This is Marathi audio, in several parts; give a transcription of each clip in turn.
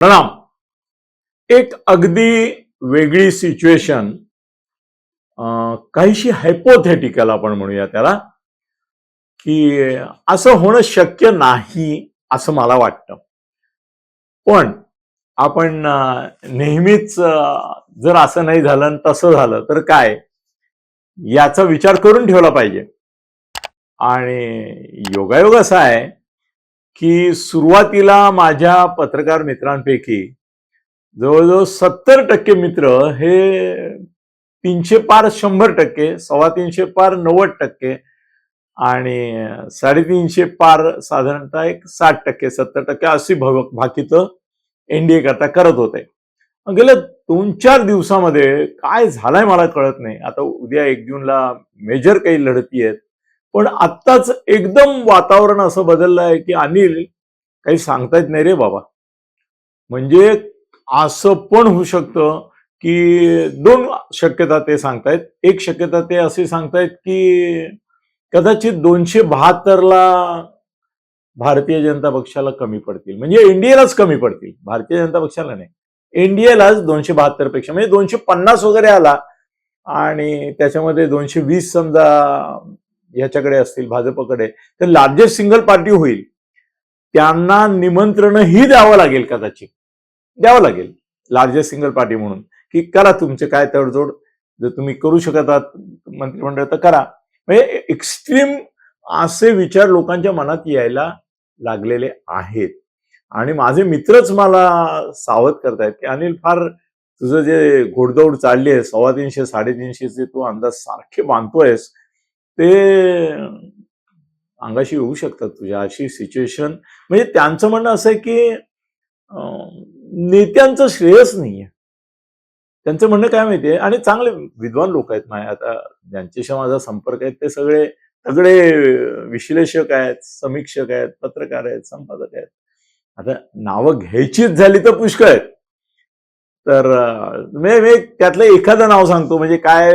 प्रणाम. एक अगदी वेगळी सिच्युएशन काहीशी हायपोथेटिकल आपण म्हणूया त्याला की असं होणं शक्य नाही असं मला वाटतं. पण आपण नेहमीच जर असं नाही झालं तसं झालं तर काय? याचा विचार करून ठेवला पाहिजे. आणि योगायोग असा आहे की सुरुवातीला माझ्या पत्रकार मित्रांपैकी जवळजवळ सत्तर टक्के मित्र हे तीनशे पार शंभर टक्के सव्वा तीनशे पार नव्वद टक्के आणि साडेतीनशे पार साधारणतः एक साठ टक्के सत्तर टक्के अशी भव भाकीत एनडीए करता करत होते. गेल्या दोन चार दिवसामध्ये काय झालंय मला कळत नाही. आता उद्या एक जूनला मेजर काही लढती आहेत. पण आत्ताच एकदम वातावरण असं बदललं आहे की अनिल काही सांगता येत नाही रे बाबा. म्हणजे असं पण होऊ शकतं की दोन शक्यता ते सांगतायत. एक शक्यता ते असे सांगतायत की कदाचित दोनशे बहात्तरला भारतीय जनता पक्षाला कमी पडतील. म्हणजे एनडीएलाच कमी पडतील. भारतीय जनता पक्षाला नाही. एनडीएलाच दोनशे बहात्तरपेक्षा म्हणजे दोनशे पन्नास वगैरे आला आणि त्याच्यामध्ये दोनशे वीस समजा ह्याच्याकडे असतील भाजपकडे तर लार्जेस्ट सिंगल पार्टी होईल. त्यांना निमंत्रणही द्यावं लागेल कदाचित. द्यावं लागेल. लार्जेस्ट सिंगल पार्टी म्हणून. की करा तुमचे काय तडजोड. जर तुम्ही करू शकत आहात मंत्रिमंडळ तर करा. म्हणजे एक्स्ट्रीम असे विचार लोकांच्या मनात यायला लागलेले आहेत. आणि माझे मित्रच मला सावध करतायत की अनिल फार तुझं जे घोडदौड चालली आहे सव्वा तीनशे साडेतीनशेचे तू अंदाज सारखे बांधतोयस ते अंगाशी येऊ शकतात तुझ्या. अशी सिच्युएशन म्हणजे त्यांचं म्हणणं असं आहे की नेत्यांचं श्रेयस नाहीये. त्यांचं म्हणणं काय माहितीये? आणि चांगले विद्वान लोक आहेत माझ्या. आता ज्यांच्याशी माझा संपर्क आहे ते सगळे सगळे विश्लेषक आहेत समीक्षक आहेत पत्रकार आहेत संपादक आहेत. आता नावं घ्यायचीच झाली तर पुष्कळ आहेत. तर मी मी त्यातलं एखादं नाव सांगतो. म्हणजे काय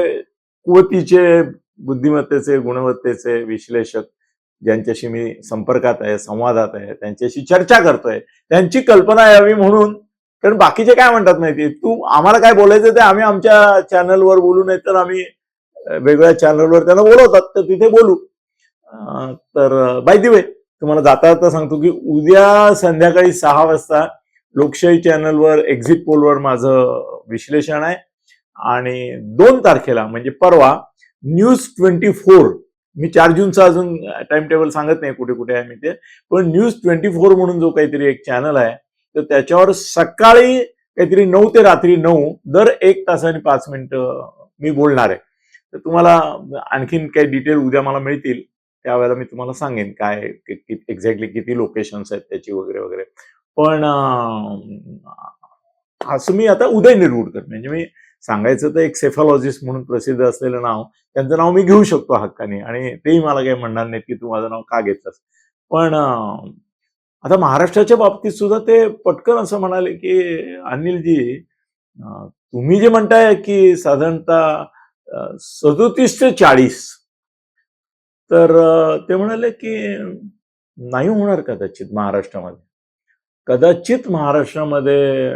कुवतीचे बुद्धिमत्तेचे गुणवत्तेचे विश्लेषक ज्यांच्याशी मी संपर्कात आहे संवादात आहे त्यांच्याशी चर्चा करतोय त्यांची कल्पना यावी म्हणून. कारण बाकीचे काय म्हणतात माहिती तू आम्हाला काय बोलायचं ते आम्ही आमच्या चॅनलवर बोलू नाही तर आम्ही वेगवेगळ्या वेगळ्या चॅनलवर त्यांना बोलवतात तर तिथे बोलू. तर बाय दिवे तुम्हाला जाता जाता सांगतो की उद्या संध्याकाळी सहा वाजता लोकशाही चॅनलवर एक्झिट पोलवर माझं विश्लेषण आहे. आणि दोन तारखेला म्हणजे परवा न्यूज ट्वेंटी फोर. मी चार जूनचा अजून टाइम टेबल सांगत नाही कुठे कुठे आहे मी ते. पण न्यूज ट्वेंटी फोर म्हणून जो काहीतरी एक चॅनल आहे तर त्याच्यावर सकाळी काहीतरी नऊ ते रात्री नऊ दर एक तासाने पाच मिनिटं मी बोलणार आहे. तर तुम्हाला आणखीन काही डिटेल उद्या मला मिळतील त्यावेळेला मी तुम्हाला सांगेन काय एक्झॅक्टली किती लोकेशन्स आहेत त्याची वगैरे वगैरे. पण असं मी आता उदय निरगुडकर म्हणजे मी सांगायचं तर एक सेफॉलॉजिस्ट म्हणून प्रसिद्ध असलेलं नाव त्यांचं नाव मी घेऊ शकतो हक्काने आणि तेही मला काही म्हणणार नाहीत की तू माझं नाव का घेतलंस. पण आता महाराष्ट्राच्या बाबतीत सुद्धा ते पटकन असं म्हणाले की अनिलजी तुम्ही जे म्हणताय की साधारणतः सदोतीस ते चाळीस तर ते म्हणाले की नाही होणार कदाचित महाराष्ट्रामध्ये. कदाचित महाराष्ट्रामध्ये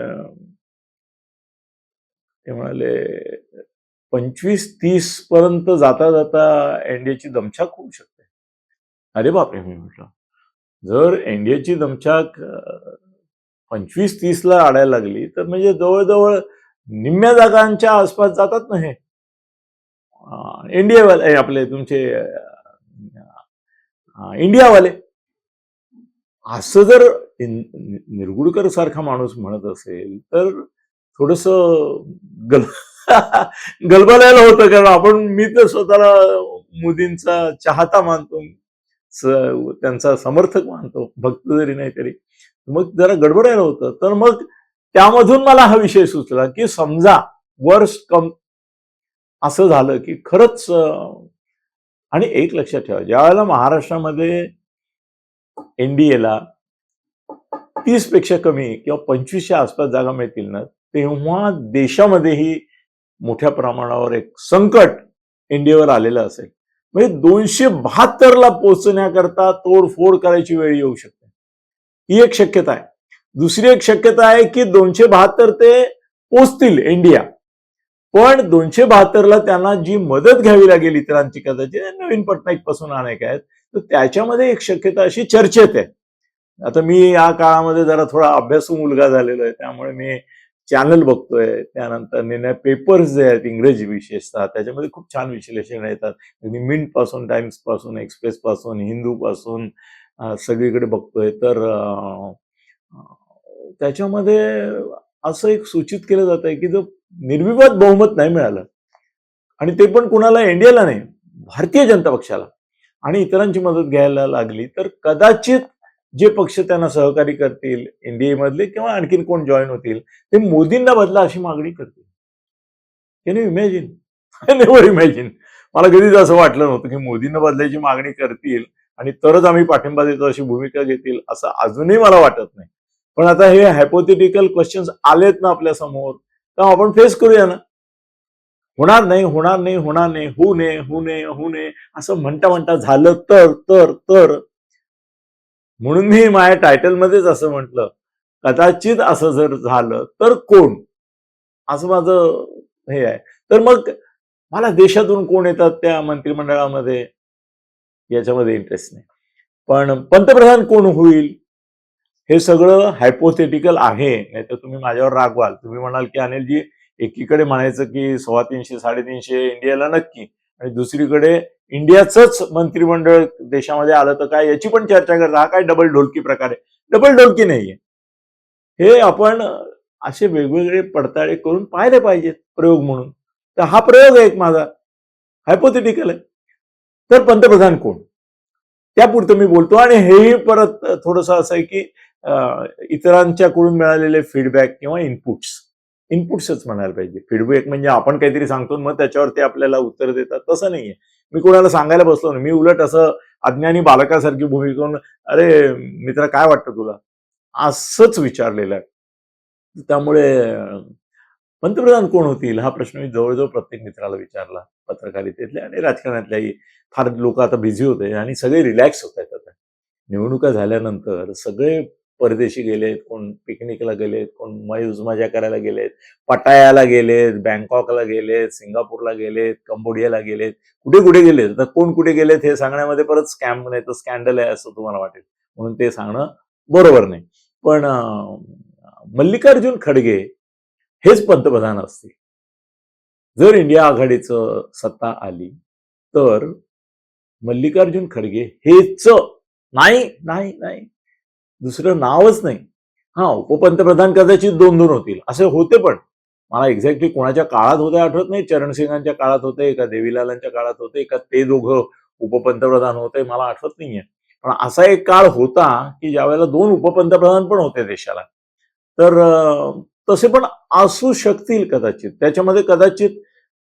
ते म्हणाले पंचवीस तीस पर्यंत जाता जाता एनडीएची दमछाक होऊ शकते. अरे बापरे मी म्हटलं जर एनडीएची दमछाक पंचवीस तीसला आडायला लागली तर म्हणजे जवळजवळ निम्म्या जागांच्या आसपास जातात ना हे? एनडीएवाले आपले तुमचे इंडियावाले असं जर निरगुडकर सारखा माणूस म्हणत असेल तर थोडस गल गलबलायला होतं कारण आपण मी तर स्वतःला मोदींचा चाहता मानतो त्यांचा समर्थक मानतो भक्त जरी नाही तरी. मग जरा गडबडायला होतं. तर मग त्यामधून मला हा विषय सुचला की समजा वर्ष कम असं झालं की खरंच आणि एक लक्षात ठेवा ज्या वेळेला महाराष्ट्रामध्ये एनडीएला तीसपेक्षा कमी किंवा पंचवीसच्या आसपास जागा मिळतील ना तेव्हा देशामध्येही मोठ्या प्रमाणावर एक संकट इंडियावर आलेलं असेल. म्हणजे दोनशे बहात्तरला पोहोचण्याकरता तोडफोड करायची वेळ येऊ शकते. ही एक शक्यता आहे. दुसरी एक शक्यता आहे की दोनशे बहात्तर ते पोचतील इंडिया. पण दोनशे बहात्तरला त्यांना जी मदत घ्यावी लागेल इतरांची कदाचित नवीन पटनाईकपासून अनेक आहेत तर त्याच्यामध्ये एक शक्यता अशी चर्चेत आहे. आता मी या काळामध्ये जरा थोडा अभ्यासू मुलगा झालेलो आहे त्यामुळे मी चॅनल बघतोय त्यानंतर निर्णय पेपर्स जे आहेत इंग्रजी विशेषतः त्याच्यामध्ये खूप छान विश्लेषण येतात. अगदी मिंटपासून टाइम्सपासून एक्सप्रेस पासून हिंदू पासून सगळीकडे बघतोय. तर त्याच्यामध्ये असं एक सूचित केलं जात आहे की जो निर्विवाद बहुमत नाही मिळालं आणि ते पण कुणाला इंडियाला नाही भारतीय जनता पक्षाला आणि इतरांची मदत घ्यायला लागली तर कदाचित जे पक्ष त्यांना सहकारी करतील एनडीए मधले किंवा आणखीन कोण जॉईन होतील ते मोदींना बदला अशी मागणी करतील. Can you imagine never imagine मला कधीच असं वाटलं नव्हतं की मोदींना बदलायची मागणी करतील आणि तरच आम्ही पाठिंबा देतो अशी भूमिका घेतील असं अजूनही मला वाटत नाही. पण आता हे हायपोथेटिकल क्वेश्चन्स आलेत ना आपल्यासमोर तर आपण फेस करूया ना. होणार नाही होणार नाही होणार नाही होऊ नये होऊ नये होऊ नये असं म्हणता म्हणता झालं तर तर तर म्हणून मी माझ्या टायटलमध्येच असं म्हटलं कदाचित असं जर झालं तर कोण? असं माझं हे आहे. तर मग मला देशातून कोण येतात त्या मंत्रिमंडळामध्ये? याच्यामध्ये इंटरेस्ट नाही. पण पंतप्रधान कोण होईल? हे सगळं हायपोथेटिकल आहे. नाही तर तुम्ही माझ्यावर रागवाल तुम्ही म्हणाल की अनिलजी एकीकडे म्हणायचं की सव्वा तीनशे साडेतीनशे इंडियाला नक्की आणि दुसरीकडे इंडियाचंच मंत्रिमंडळ देशामध्ये आलं तर काय? याची पण चर्चा करता हा काय डबल ढोलकी प्रकार आहे. डबल ढोलकी नाहीये. हे आपण असे वेगवेगळे पडताळे करून पाहिले पाहिजेत प्रयोग म्हणून. तर हा प्रयोग आहे एक माझा. हायपोथेटिकल आहे. तर पंतप्रधान कोण? त्यापुरतं मी बोलतो आणि हेही परत थोडंसं असं आहे की इतरांच्याकडून मिळालेले फीडबॅक किंवा इनपुट्स इनपुट्सच म्हणायला पाहिजे. फीडबॅक म्हणजे आपण काहीतरी सांगतो मग त्याच्यावर ते आपल्याला उत्तर देतात. तसं नाहीये. मी कोणाला सांगायला बसलो नाही. मी उलट असं अज्ञानी बालकासारखी भूमिका करून अरे मित्रा काय वाटतं तुला? असंच विचारलेलं आहे. त्यामुळे पंतप्रधान कोण होतील हा प्रश्न मी जवळजवळ प्रत्येक मित्राला विचारला पत्रकारितेतल्या आणि राजकारणातल्याही. फार लोक आता बिझी होते आणि सगळे रिलॅक्स होत आहेत आता. निवडणुका झाल्यानंतर सगळे परदेशी गेलेत कोण पिकनिकला गेलेत कोण मयूज मजा करायला गेलेत पटायाला गेलेत बँकॉकला गेलेत सिंगापूरला गेलेत कंबोडियाला गेलेत. कुठे कुठे गेलेत? तर कोण कुठे गेलेत हे सांगण्यामध्ये परत स्कॅम नाही तर स्कॅन्डल आहे असं तुम्हाला वाटेल. म्हणून ते सांगणं बरोबर नाही. पण मल्लिकार्जुन खडगे हेच पंतप्रधान असतील. जर इंडिया आघाडीचं सत्ता आली तर मल्लिकार्जुन खडगे हेच नाही नाही नाही. दुसरं नावच नाही. हा उपपंतप्रधान कदाचित दोन दोन होतील. असे होते पण. मला एक्झॅक्टली कोणाच्या काळात होते आठवत नाही. चरणसिंगांच्या काळात होते का देवीलालांच्या काळात होते का ते दोघं उपपंतप्रधान होते मला आठवत नाहीये. पण असा एक काळ होता की ज्यावेळेला दोन उपपंतप्रधान पण होते देशाला. तर तसे पण असू शकतील कदाचित. त्याच्यामध्ये कदाचित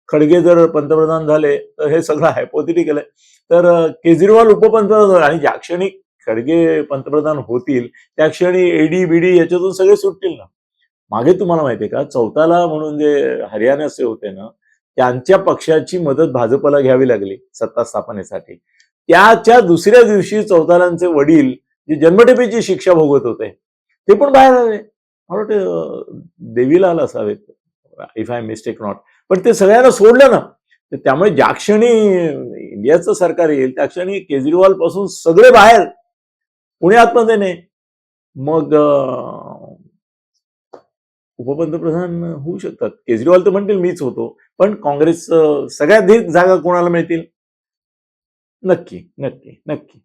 खडगे जर पंतप्रधान झाले तर हे सगळं हायपोथेटिकल आहे. तर केजरीवाल उपपंतप्रधान आणि ज्या क्षणी खडगे पंतप्रधान होतील त्या क्षणी एडी बीडी याच्यातून सगळे सुटतील ना. मागे तुम्हाला माहितीये का चौथाला म्हणून जे हरियाणाचे होते ना त्यांच्या पक्षाची मदत भाजपला घ्यावी लागली सत्ता स्थापनेसाठी. त्याच्या दुसऱ्या दिवशी चौतालांचे वडील जे जन्मठेपेची शिक्षा भोगत होते ते पण बाहेर आले. मला वाटतं अं, देवीलाल असावेत. इफ आय मिस्टेक नॉट पण ते सगळ्यांना सोडलं ना. तर त्यामुळे ज्या क्षणी इंडियाचं सरकार येईल त्या क्षणी केजरीवाल पासून सगळे बाहेर पुणे आतमध्ये नाही मग उपपंतप्रधान होऊ शकतात. केजरीवाल तर म्हणतील मीच होतो. पण काँग्रेस सगळ्यात जागा कोणाला मिळतील? नक्की नक्की नक्की.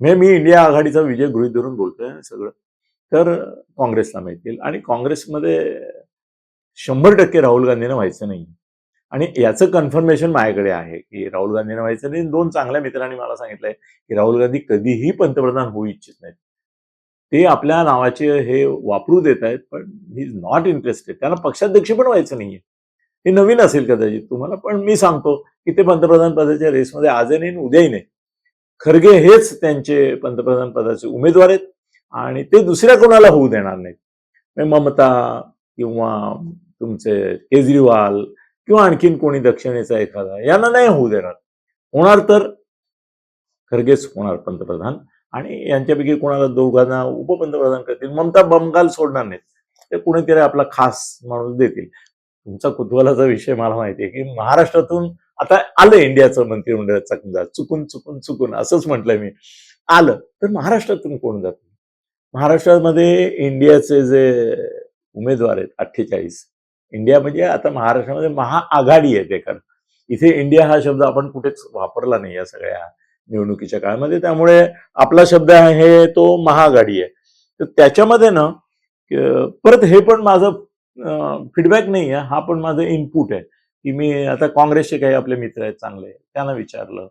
म्हणजे मी इंडिया आघाडीचा विजय गृहित धरून बोलतोय सगळं. तर काँग्रेसला मिळतील. आणि काँग्रेसमध्ये शंभर टक्के राहुल गांधींना व्हायचं नाही. आणि याचं कन्फर्मेशन माझ्याकडे आहे की राहुल गांधींना व्हायचं नाही. दोन चांगल्या मित्रांनी मला सांगितलंय की राहुल गांधी कधीही पंतप्रधान होऊ इच्छित नाहीत. ते आपल्या नावाचे हे वापरू देत आहेत पण ही इज नॉट इंटरेस्टेड त्यांना पक्षाध्यक्ष पण व्हायचं नाहीये. हे नवीन असेल कदाचित तुम्हाला पण मी सांगतो की ते पंतप्रधान पदाच्या रेसमध्ये आजही नाही उद्याही नाही खरगे हेच त्यांचे पंतप्रधान पदाचे उमेदवार आहेत आणि ते दुसऱ्या कोणाला होऊ देणार नाहीत. ममता किंवा तुमचे केजरीवाल किंवा आणखीन कोणी दक्षिणेचा एखादा यांना नाही होऊ देणार. होणार तर खरगेच होणार पंतप्रधान. आणि यांच्यापैकी कोणाला दोघांना उपपंतप्रधान करतील? ममता बंगाल सोडणार नाहीत. ते कुणीतरी आपला खास माणूस देतील. तुमचा कुतूहलाचा विषय मला माहिती आहे की महाराष्ट्रातून आता आलं इंडियाचं मंत्रिमंडळ समजा चुकून चुकून चुकून असंच म्हटलंय मी. आलं तर महाराष्ट्रातून कोण जात? महाराष्ट्रामध्ये इंडियाचे जे उमेदवार आहेत अठ्ठेचाळीस इंडिया म्हणजे आता महाराष्ट्रामध्ये महाआघाडी आहे ते कारण इथे इंडिया हा शब्द आपण कुठेच वापरला नाही या सगळ्या निवडणुकीच्या काळामध्ये. त्यामुळे आपला शब्द आहे तो महाआघाडी आहे. तर त्याच्यामध्ये ना परत हे पण माझं फीडबॅक नाही आहे. हा पण माझं इनपुट आहे. की मी आता काँग्रेसचे काही आपले मित्र आहेत चांगले त्यांना विचारलं.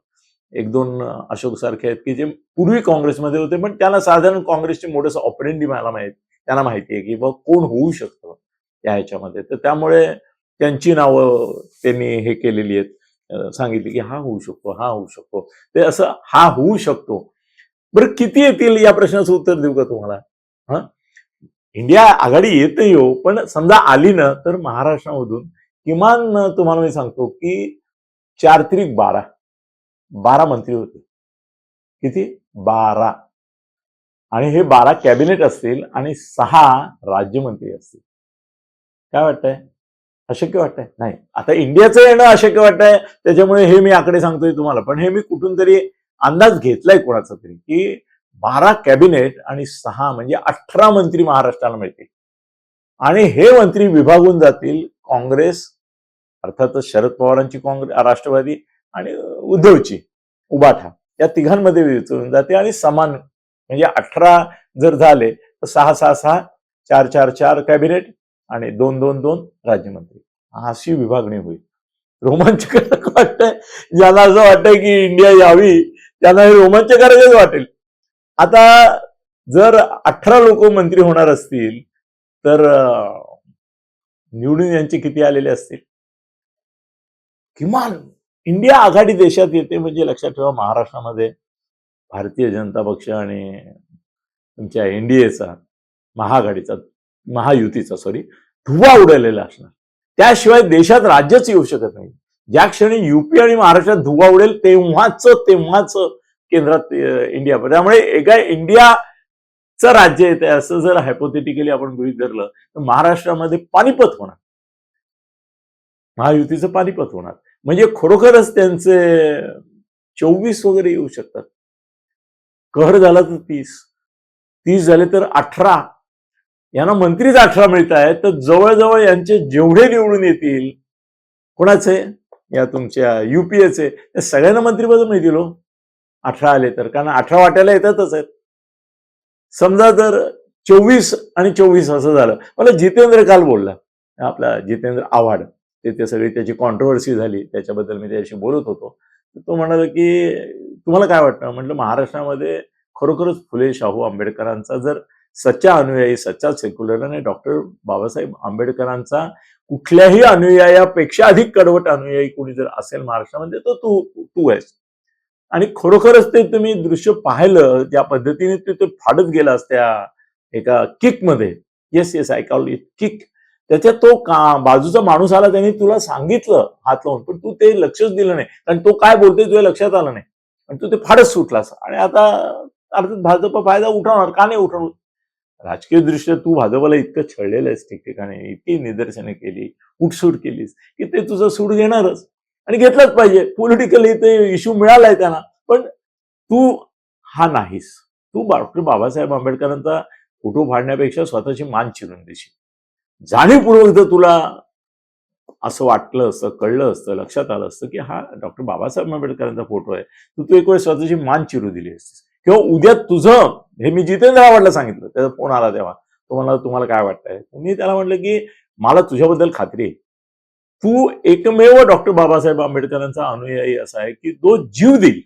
एक दोन अशोक सारखे आहेत की जे पूर्वी काँग्रेसमध्ये होते पण त्यांना साधारण काँग्रेसचे मोठं ऑपरेंडी मला माहीत त्यांना माहिती आहे की बा कोण होऊ शकतं. या ह्याच्यामध्ये. तर त्यामुळे त्यांची नावं त्यांनी हे केलेली आहेत. सांगितली की हा होऊ शकतो हा होऊ शकतो. ते असं हा होऊ शकतो. बरं किती येतील या प्रश्नाचं उत्तर देऊ का तुम्हाला? हा? इंडिया आघाडी येत नाही हो पण समजा आली ना तर महाराष्ट्रामधून किमान तुम्हाला मी सांगतो की चार त्रिक बारा. बारा मंत्री होते. किती? बारा. आणि हे बारा कॅबिनेट असतील आणि सहा राज्यमंत्री असतील. काय वाटतंय? अशक्य वाटतंय? नाही. आता इंडियाचं येणं अशक्य वाटतंय त्याच्यामुळे हे मी आकडे सांगतोय तुम्हाला. पण हे मी कुठून तरी अंदाज घेतलाय कोणाचा तरी की बारा कॅबिनेट आणि सहा म्हणजे अठरा मंत्री महाराष्ट्राला मिळतील. आणि हे मंत्री विभागून जातील काँग्रेस अर्थातच शरद पवारांची काँग्रेस राष्ट्रवादी आणि उद्धवची उबाठा या तिघांमध्ये विचळून जाते आणि समान म्हणजे अठरा जर झाले तर सहा सहा सहा चार चार चार कॅबिनेट आणि दोन दोन दोन राज्यमंत्री. अशी विभागणी होईल. रोमांचकारक वाटतंय. ज्याला असं वाटतंय की इंडिया यावी त्यांना हे रोमांचकारकच वाटेल. आता जर अठरा लोक मंत्री होणार असतील तर निवडून यांचे किती आलेले असतील? किमान इंडिया आघाडी देशात येते म्हणजे लक्षात ठेवा महाराष्ट्रामध्ये भारतीय जनता पक्ष आणि तुमच्या एनडीएचा महाआघाडीचा महायुतीचा सॉरी धुवा उडलेला असणार. त्याशिवाय देशात राज्यच येऊ शकत नाही. ज्या क्षणी युपी आणि महाराष्ट्रात धुवा उडेल तेव्हाच तेव्हाच केंद्रात इंडिया त्यामुळे एका इंडियाचं राज्य येते असं जर हायपोथेटिकली आपण गृहित धरलं तर महाराष्ट्रामध्ये पानिपत होणार. महायुतीचं पानिपत होणार. म्हणजे खरोखरच त्यांचे चोवीस वगैरे येऊ शकतात. कहर झाला तर तीस. तीस झाले तर अठरा. यांना मंत्रीच अठरा मिळत आहेत तर जवळजवळ यांचे जेवढे निवडून येतील कोणाचे? या तुमच्या युपीएचे. त्या सगळ्यांना मंत्रीपद मिळतील हो. अठरा आले तर कारण अठरा वाट्याला येतातच आहेत. समजा जर चोवीस आणि चोवीस असं झालं. मला जितेंद्र काल बोलला आपला जितेंद्र आव्हाड ते सगळी त्याची कॉन्ट्रोवर्सी झाली त्याच्याबद्दल मी त्याच्याशी बोलत होतो. तो म्हणाला की तुम्हाला काय वाटतं? म्हटलं महाराष्ट्रामध्ये खरोखरच फुले शाहू आंबेडकरांचा जर सच्चा अनुयायी सच्चा सेक्युलर आणि डॉक्टर बाबासाहेब आंबेडकरांचा कुठल्याही अनुयायापेक्षा अधिक कडवट अनुयायी कोणी जर असेल महाराष्ट्रामध्ये तर तू तू आहेस. आणि खरोखरच ते तुम्ही दृश्य पाहिलं त्या पद्धतीने ते ते फाडत गेलास त्या एका किकमध्ये yes yes I call it kick त्याच्यात तो का बाजूचा माणूस आला त्याने तुला सांगितलं हात लावून पण तू ते लक्षच दिलं नाही. कारण तो काय बोलतोय तुझ्या लक्षात आलं नाही. आणि तू ते फाडच सुटलास. आणि आता अर्थात भाजप फायदा उठवणार का नाही उठवणार? राजकीय दृष्ट्या तू भाजपला इतकं छळलेलं आहेस ठिकठिकाणी इतकी निदर्शने केली उठसूट केलीस की ते तुझं सूड घेणारच. आणि घेतलंच पाहिजे. पॉलिटिकली ते इश्यू मिळालाय त्यांना. पण तू हा नाहीस. तू डॉक्टर बाबासाहेब आंबेडकरांचा फोटो फाडण्यापेक्षा स्वतःची मान चिरून देशील. जाणीवपूर्वक जर तुला असं वाटलं असतं कळलं असतं लक्षात आलं असतं की हा डॉक्टर बाबासाहेब आंबेडकरांचा फोटो आहे तू तू एक वेळ स्वतःची मान चिरू दिली असतीस. किंवा उद्या तुझं हे मी जितेंद्र आव्हाडला सांगितलं. त्याचा फोन आला तेव्हा. तो म्हणाला तुम्हाला काय वाटतंय? मी त्याला म्हटलं की मला तुझ्याबद्दल खात्री आहे. तू एकमेव डॉक्टर बाबासाहेब आंबेडकरांचा अनुयायी असा आहे की तो जीव देईल.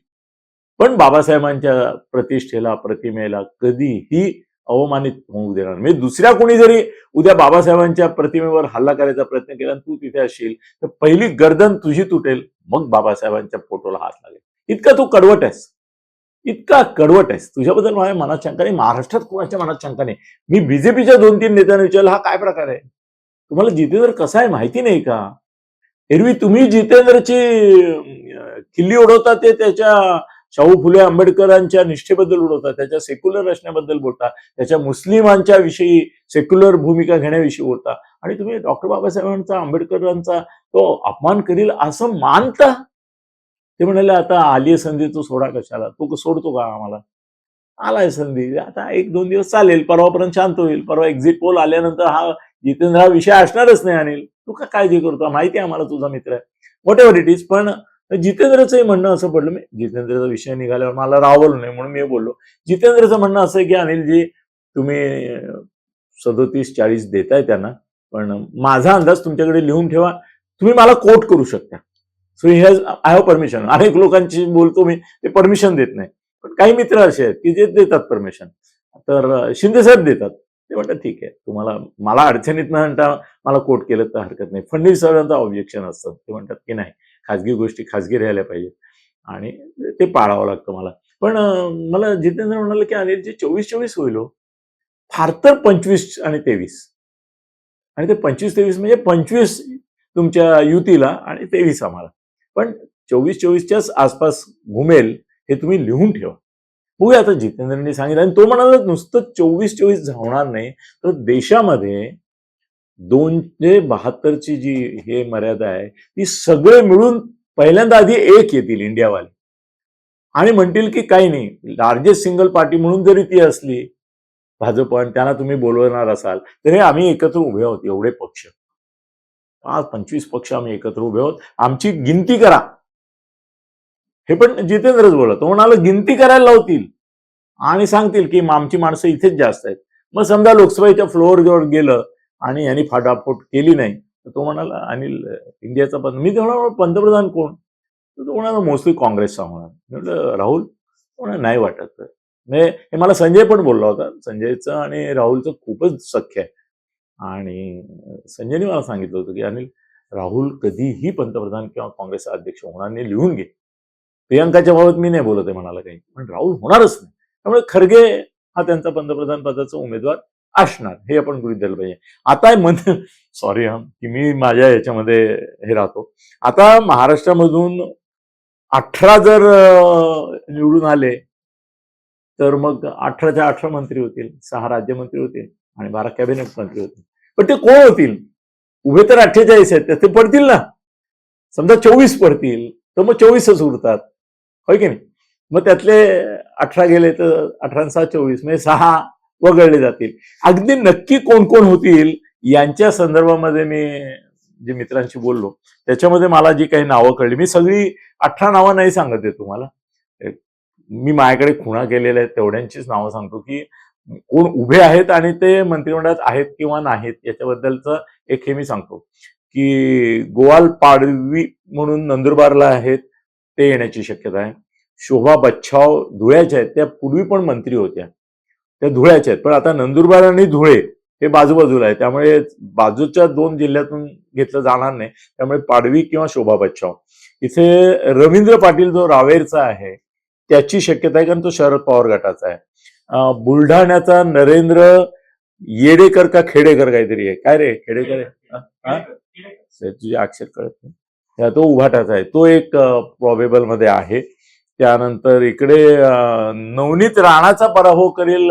पण बाबासाहेबांच्या प्रतिष्ठेला प्रतिमेला कधीही अवमानित होऊ देणार म्हणजे दुसऱ्या कोणी जरी उद्या बाबासाहेबांच्या प्रतिमेवर हल्ला करायचा प्रयत्न केला आणि तू तिथे असशील तर पहिली गर्दन तुझी तुटेल. मग बाबासाहेबांच्या फोटोला हात लागेल. इतका तू कडवट आहेस. इतका कडवट आहेस तुझ्याबद्दल माझ्या मनात शंका नाही. महाराष्ट्रात कोणाच्या मनात शंका नाही? मी बीजेपीच्या दोन तीन नेत्यांना विचारलं हा काय प्रकार आहे? तुम्हाला जितेंद्र कसा आहे माहिती नाही का? एरवी तुम्ही जितेंद्रची किल्ली खिल्ली उडवता ते त्याच्या शाहू फुले आंबेडकरांच्या निष्ठेबद्दल उडवता त्याच्या सेक्युलर असण्याबद्दल बोलता त्याच्या मुस्लिमांच्या विषयी सेक्युलर भूमिका घेण्याविषयी बोलता. आणि तुम्ही डॉक्टर बाबासाहेबांचा आंबेडकरांचा तो अपमान करील असं मानता? ते म्हणाले आता आली संधी तू सोडा कशाला? तू सोडतो का आम्हाला? आलाय संधी. आता एक दोन दिवस चालेल परवापर्यंत शांत होईल. परवा एक्झिट पोल आल्यानंतर हा जितेंद्र हा विषय असणारच नाही अनिल. तू का काळजी करतो? माहिती आहे आम्हाला तुझा मित्र आहे. वॉट एव्हर इट इज पण जितेंद्रचंही म्हणणं असं पडलं. मी जितेंद्रचा विषय निघाल्यावर मला रावलं नाही म्हणून मी बोललो. जितेंद्रचं म्हणणं असं आहे की अनिलजी तुम्ही सदोतीस चाळीस देताय त्यांना पण माझा अंदाज तुमच्याकडे लिहून ठेवा. तुम्ही मला कोट करू शकता. So he has I have permission अनेक लोकांची बोलतो मी ते परमिशन देत नाही. पण काही मित्र असे आहेत की जे देतात परमिशन तर शिंदे साहेब देतात. ते म्हणतात ठीक आहे तुम्हाला मला अडचणीत न आणता मला कोट केलं तर हरकत नाही. फडणवीस साहेबांचं ऑब्जेक्शन असतं. ते म्हणतात की नाही खाजगी गोष्टी खाजगी राहायला पाहिजेत. आणि ते पाळावं लागतं मला. पण मला जितेंद्र म्हणाले की अनिलजी चोवीस चोवीस होईल हो, फार तर पंचवीस आणि तेवीस. आणि ते पंचवीस तेवीस म्हणजे पंचवीस तुमच्या युतीला आणि तेवीस आम्हाला. पण चोवीस चोवीसच्याच आसपास घुमेल हे तुम्ही लिहून ठेवा. बघूया आता जितेंद्रनी सांगितलं आणि तो म्हणाला नुसतं चोवीस चोवीस धावणार नाही तर देशामध्ये दोनशे बहात्तरची जी हे मर्यादा आहे ती सगळे मिळून पहिल्यांदा आधी एक येतील इंडियावाले. आणि म्हणतील की काही नाही लार्जेस्ट सिंगल पार्टी म्हणून जरी ती असली भाजप आणि त्यांना तुम्ही बोलवणार असाल तर हे आम्ही एकत्र उभे आहोत एवढे पक्ष. पाच पंचवीस पक्ष आम्ही एकत्र उभे आहोत. आमची गिनती करा. हे पण जितेंद्रच बोलत. तो म्हणाला गिनती करायला लावतील. आणि सांगतील की आमची माणसं इथेच जास्त आहेत. मग समजा लोकसभेच्या फ्लोअरवर गेलं आणि यांनी फाटाफूट केली नाही तर तो म्हणाला अनिल इंडियाचा पंत मी तेव्हा पंतप्रधान कोण? तर तो म्हणाला मोस्टली काँग्रेसचा होणार म्हटलं राहुल? नाही वाटत. म्हणजे हे मला संजय पण बोलला होता. संजयचं आणि राहुलचं खूपच सख्य आहे. आणि संजयने मला सांगितलं होतं की अनिल राहुल कधीही पंतप्रधान किंवा काँग्रेसचा अध्यक्ष होणार नाही लिहून घे. प्रियांकाच्या बाबत मी नाही बोलत आहे म्हणाला काही. पण राहुल होणारच नाही. त्यामुळे खरगे हा त्यांचा पंतप्रधान पदाचा उमेदवार असणार. हे आपण गृहित धरलं पाहिजे. आता मन सॉरी हा की मी माझ्या याच्यामध्ये हे राहतो. आता महाराष्ट्रामधून अठरा जर निवडून आले तर मग अठराच्या अठरा मंत्री होतील सहा राज्यमंत्री होतील. आणि बारा कॅबिनेट मंत्री होते पण ते कोण होतील? उभे तर अठ्ठेचाळीस आहेत ते पडतील ना. समजा चोवीस पडतील तर मग चोवीसच उरतात. होय की नाही? मग त्यातले अठरा गेले तर अठरा सहा चोवीस म्हणजे सहा वगळले जातील. अगदी नक्की कोण कोण होतील यांच्या संदर्भामध्ये मी जे मित्रांशी बोललो त्याच्यामध्ये मला जी काही नावं कळली मी सगळी अठरा नावं नाही सांगत आहे तुम्हाला. मी माझ्याकडे खुणा केलेल्या आहेत तेवढ्यांचीच नावं सांगतो की कोण उभे आहेत आणि ते मंत्रिमंडळात आहेत किंवा नाहीत याच्याबद्दलचं एक हे मी सांगतो की गोवाल पाडवी म्हणून नंदुरबारला आहेत ते येण्याची शक्यता आहे. शोभा बच्छाव धुळ्याच्या आहेत त्या पूर्वी पण मंत्री होत्या. त्या धुळ्याच्या आहेत पण आता नंदुरबार आणि धुळे हे बाजूबाजूला आहे त्यामुळे बाजूच्या दोन जिल्ह्यातून घेतलं जाणार नाही त्यामुळे पाडवी किंवा शोभा बच्छाव. इथे रवींद्र पाटील जो रावेरचा आहे त्याची शक्यता आहे कारण तो शरद पवार गटाचा आहे. बुलढाण्याचा नरेंद्र येडेकर का खेडेकर काहीतरी आहे. काय रे खेडेकर आहे? तुझे अक्षर कळत नाही. तो उभाटाचा आहे. तो एक प्रॉबेबलमध्ये आहे. त्यानंतर इकडे नवनीत राणाचा पराभव करेल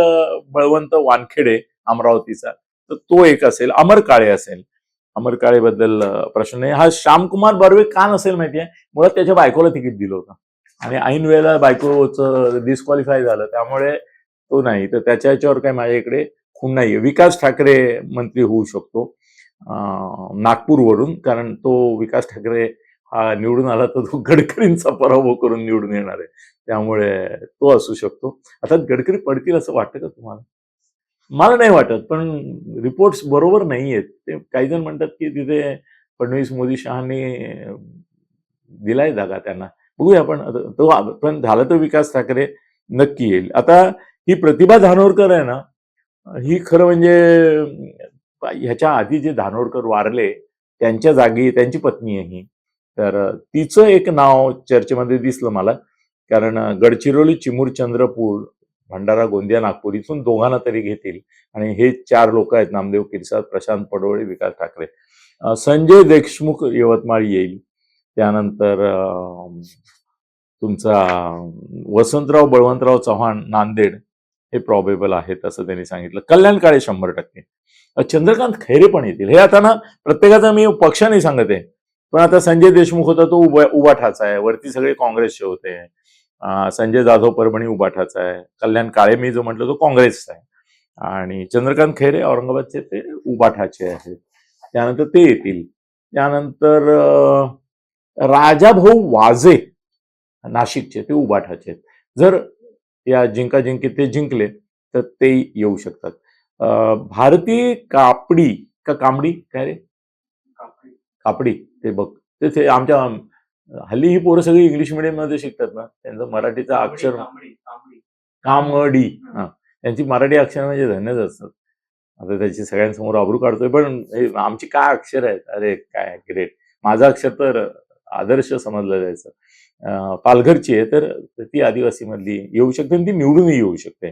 बळवंत वानखेडे अमरावतीचा. तर तो एक असेल. अमर काळे असेल. अमर काळेबद्दल प्रश्न नाही. हा श्यामकुमार बर्वे का नसेल माहितीये मुळात त्याच्या बायकोला तिकीट दिलं होतं. आणि ऐन वेळेला बायकोचं डिस्क्वालिफाय झालं. त्यामुळे तो नाही. तर त्याच्या याच्यावर काही माझ्या इकडे खून नाहीये. विकास ठाकरे मंत्री होऊ शकतो नागपूरवरून कारण तो विकास ठाकरे हा निवडून आला तर तो गडकरींचा पराभव करून निवडून येणार आहे. त्यामुळे तो असू शकतो. आता गडकरी पडतील असं वाटतं का तुम्हाला? मला नाही वाटत पण रिपोर्ट्स बरोबर नाही आहेत ते काही जण म्हणतात की तिथे फडणवीस मोदी शहानी दिलाय जागा त्यांना. बघूया आपण. तो पण झालं तर विकास ठाकरे नक्की येईल. आता ही प्रतिभा धानोरकर आहे ना ही खरं म्हणजे ह्याच्या आधी जे धानोरकर वारले त्यांच्या जागी त्यांची पत्नी आहे ही. तर तिचं एक नाव चर्चेमध्ये दिसलं मला कारण गडचिरोली चिमूर चंद्रपूर भंडारा गोंदिया नागपूर इथून दोघांना तरी घेतील. आणि हे चार लोक आहेत नामदेव किरसाद प्रशांत पडोळे विकास ठाकरे. संजय देशमुख यवतमाळ येईल. त्यानंतर तुमचा वसंतराव बळवंतराव चव्हाण नांदेड. हे प्रॉबेबल आहेत असं त्यांनी सांगितलं. कल्याण काळे शंभर टक्के. चंद्रकांत खैरे पण येतील. हे आता ना प्रत्येकाचा मी पक्षाने सांगत. आहे पण आता संजय देशमुख होता तो उभा उबाठाचा आहे. वरती सगळे काँग्रेसचे होते. संजय जाधव परभणी उबाठाचा आहे. कल्याण काळे मी जो म्हटलं तो काँग्रेसचा आहे. आणि चंद्रकांत खैरे औरंगाबादचे ते उबाठाचे आहेत. त्यानंतर ते येतील. त्यानंतर राजाभाऊ वाजे नाशिकचे ते उबाठाचे आहेत. जर या जिंका जिंकी ते जिंकले तर ते येऊ शकतात. अ, भारती कापडी का कांबडी? काय रे? कापडी. ते बघ. ते ते आमच्या हल्ली ही पोरं सगळी इंग्लिश मिडियममध्ये शिकतात ना. त्यांचं मराठीचं अक्षर कामडी हा. त्यांची मराठी अक्षर म्हणजे धन्यच असतात. आता त्याची सगळ्यांसमोर आबरू काढतोय. पण हे आमची काय अक्षर आहेत? अरे काय ग्रेट. माझं अक्षर तर आदर्श समजलं जायचं. पालघरची आहे तर ती आदिवासी मधली येऊ शकते आणि ती निवडूनही येऊ शकते.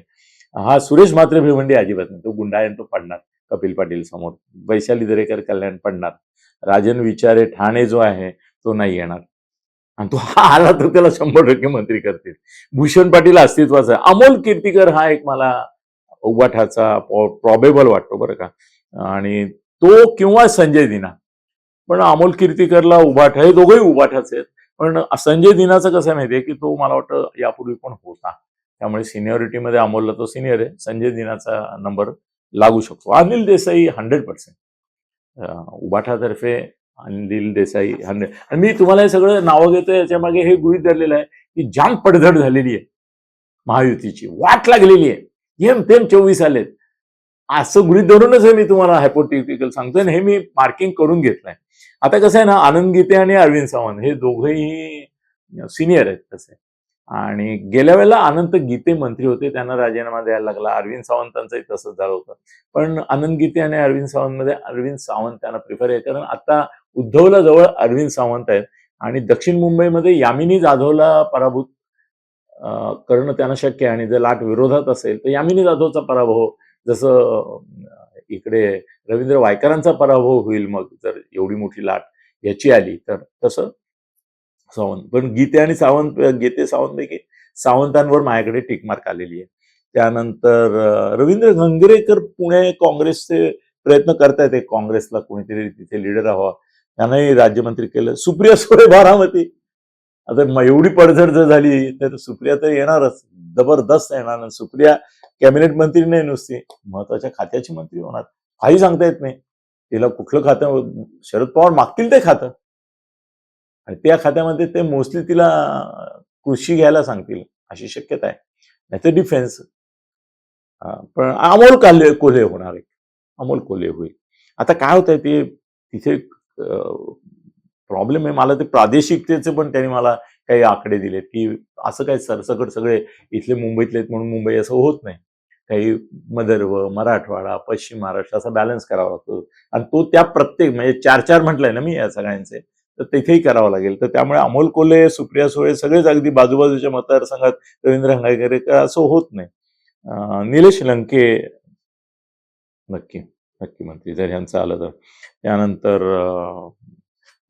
हा सुरेश मात्र भिवंडी अजिबात नाही तो गुंडाळ्यान तो पडणार कपिल पाटील समोर. वैशाली दरेकर कल्याण पडणार. राजन विचारे ठाणे जो आहे तो नाही येणार. आणि तो हा आला तर त्याला शंभर टक्के मंत्री करतील. भूषण पाटील अस्तित्वाचा आहे. अमोल कीर्तीकर हा एक मला उबाठाचा प्रॉबेबल वाटतो बरं का. आणि तो किंवा संजय दिना. पण अमोल कीर्तीकरला उभाठा हे दोघंही उभाठाच आहेत. पण संजय दिनाचं कसं आहे माहितीये की तो मला वाटतं यापूर्वी पण होता. त्यामुळे सिनियरिटीमध्ये अमोलला तो सिनियर आहे. संजय दिनाचा नंबर लागू शकतो. अनिल देसाई हंड्रेड पर्सेंट उबाठातर्फे अनिल देसाई हंड्रेड आणि मी तुम्हाला हे सगळं नावं घेतोय याच्या मागे हे गृहित धरलेलं आहे की जाम पडझड झालेली आहे. महायुतीची. वाट लागलेली आहे. येम तेम चोवीस आलेत. असं गृहित धरूनच हे मी तुम्हाला हायपोटिकल सांगतोय आणि हे मी मार्किंग करून घेतलंय. आता कसं आहे ना आनंद गीते आणि अरविंद सावंत हे दोघेही सिनियर आहेत तसे. आणि गेल्या वेळेला अनंत गीते मंत्री होते त्यांना राजीनामा द्यायला लागला अरविंद सावंतांचंही तसंच झालं होतं. पण आनंद गीते आणि अरविंद सावंतमध्ये अरविंद सावंत त्यांना प्रिफर आहे कारण आता उद्धवला जवळ अरविंद सावंत आहेत आणि दक्षिण मुंबईमध्ये यामिनी जाधवला पराभूत करणं त्यांना शक्य आहे. आणि जर लाट विरोधात असेल तर यामिनी जाधवचा पराभव जसं इकडे रवींद्र वायकरांचा पराभव होईल मग जर एवढी मोठी लाट याची आली तर तसं सावंत. पण गीते आणि सावंत गीते सावंतपैकी सावंतांवर माझ्याकडे टिकमार्क आलेली आहे. त्यानंतर रवींद्र घंगरेकर पुणे काँग्रेसचे प्रयत्न करतायत. काँग्रेसला कोणीतरी तिथे लिडर हवा. त्यांनाही राज्यमंत्री केलं. सुप्रिया सुळे बारामती आता एवढी पडझड जर झाली तर सुप्रिया तर येणारच. जबरदस्त येणार. सुप्रिया कॅबिनेट मंत्री नाही नुसती महत्त्वाच्या खात्याची मंत्री होणार. काही सांगता येत नाही. तिला कुठलं खातं शरद पवार मागतील ते खातं. आणि त्या खात्यामध्ये ते मोस्टली तिला कृषी घ्यायला सांगतील. अशी शक्यता आहे. नाही तर डिफेन्स पण अमोल काले कोल्हे होणार आहे अमोल कोल्हे होईल. आता काय होतंय ते तिथे प्रॉब्लेम आहे. मला ते प्रादेशिकतेचे पण त्यांनी मला काही आकडे दिलेत की असं काय सरसकट सगळे इथले मुंबईतले आहेत म्हणून मुंबई असं होत नाही. काही मदर्व मराठवाडा पश्चिम महाराष्ट्र असा बॅलन्स करावा लागतो. आणि तो त्या प्रत्येक म्हणजे चार चार म्हटलंय ना मी या सगळ्यांचे तर तिथेही करावं लागेल. तर त्यामुळे अमोल कोल्हे सुप्रिया सुळे सगळेच अगदी बाजूबाजूच्या मतदारसंघात रवींद्र हंगायकर असं होत नाही. निलेश लंके नक्की नक्की मंत्री जर ह्यांचं आलं तर. त्यानंतर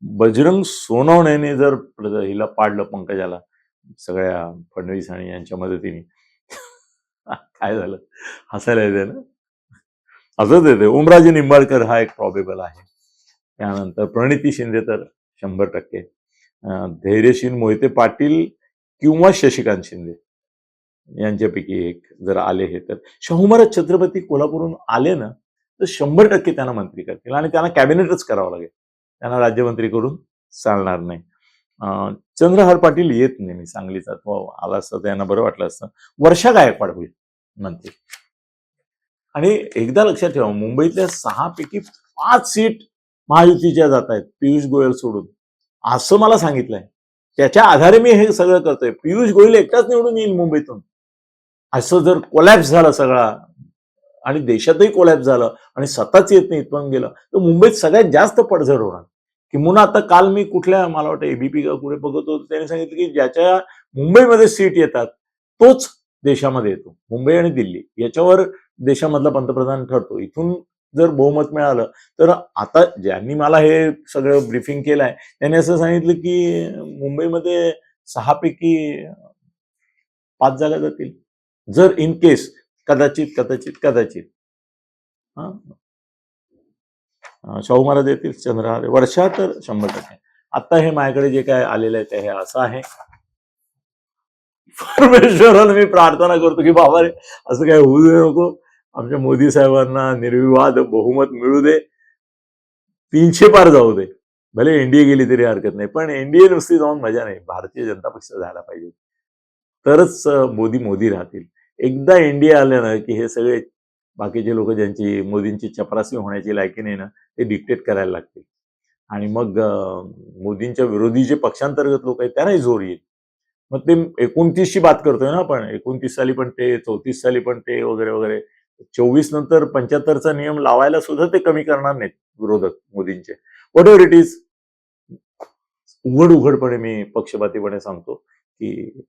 बजरंग सोनवणेने जर हिला पाडलं पंकजाला सगळ्या फडणवीस आणि यांच्या मदतीने काय झालं? हसायला येते ना? असंच येते ओमराजे निंबाळकर हा एक प्रॉबेबल आहे. त्यानंतर प्रणिती शिंदे तर शंभर टक्के. धैर्यशील मोहिते पाटील किंवा शशिकांत शिंदे यांच्यापैकी एक जर आले हे तर. शाहू महाराज छत्रपती कोल्हापूरहून आले ना तर शंभर टक्के त्यांना मंत्री करतील आणि त्यांना कॅबिनेटच करावं लागेल. त्यांना राज्यमंत्री करून चालणार नाही. चंद्रहर चंद्रहार पाटील येत नाही मी सांगलीचा तो हो, आला असता त्यांना बरं वाटलं असतं. वर्षा गायकवाड होईल म्हणते. आणि एकदा लक्षात ठेवा मुंबईतल्या सहा पैकी पाच सीट महायुतीच्या जात आहेत पियुष गोयल सोडून. असं मला सांगितलंय. त्याच्या आधारे मी हे सगळं करतोय. पियुष गोयल एकटाच निवडून येईल मुंबईतून. असं जर कोलॅप्स झाला सगळा आणि देशातही कोलॅप्स झालं आणि स्वतःच येत नाही इथपर्यंत गेलं तर मुंबईत सगळ्यात जास्त पडझड होणार. किंवा आता काल मी कुठल्या मला वाटतं एबीपी का कुठे बघत होतो त्यांनी सांगितलं की ज्याच्या मुंबईमध्ये सीट येतात तोच देशामध्ये येतो मुंबई आणि दिल्ली. याच्यावर देशामधला पंतप्रधान ठरतो. इथून जर बहुमत मिळालं तर आता ज्यांनी मला हे सगळं ब्रीफिंग केलंय त्यांनी असं सांगितलं की मुंबईमध्ये सहापैकी पाच जागा जातील. जर इन केस कदाचित कदाचित कदाचित. हा? शाहू महाराज येतील चंद्रहार वर्षा तर शंभर टक्के. आता हे माझ्याकडे जे काय आलेलं आहे ते हे असं आहे. परमेश्वराला मी प्रार्थना करतो की बाबा रे असं काय होऊ दे नको. आमच्या मोदी साहेबांना निर्विवाद बहुमत मिळू दे. तीनशे पार जाऊ दे. भले एनडीए गेली तरी हरकत नाही पण एनडीए नुसती जाऊन मजा नाही. भारतीय जनता पक्ष झाला पाहिजे. तरच मोदी मोदी राहतील. एकदा एनडीए आलं ना की हे सगळे बाकीचे लोक ज्यांची मोदींची चपरासी होण्याची लायकी नाही ना ते डिक्टेट करायला लागतील आणि मग मोदींच्या विरोधी जे पक्षांतर्गत लोक आहेत त्यांनाही जोर येईल. मग ते एकोणतीसची बात करतोय ना आपण एकोणतीस साली पण ते चौतीस साली पण ते वगैरे वगैरे. चोवीस नंतर पंच्याहत्तरचा नियम लावायला सुद्धा ते कमी करणार नाहीत विरोधक मोदींचे. वॉट एव्हर इट इज उघड उघडपणे मी पक्षपातीपणे सांगतो की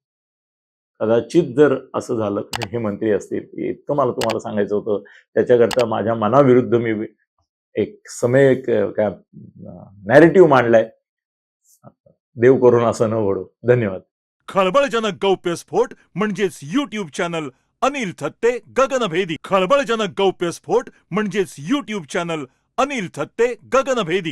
कदाचित जर असं झालं तर हे मंत्री असतील. इतकं मला तुम्हाला सांगायचं होतं. त्याच्याकरता माझ्या मनाविरुद्ध मी एक समय एक काय नॅरेटिव्ह मांडलाय. देव करून असं न घडो. धन्यवाद. खळबळजनक गौप्यस्फोट म्हणजेच युट्यूब चॅनल अनिल थत्ते गगनभेदी. खळबळजनक गौप्यस्फोट म्हणजेच युट्यूब चॅनल अनिल थत्ते गगनभेदी.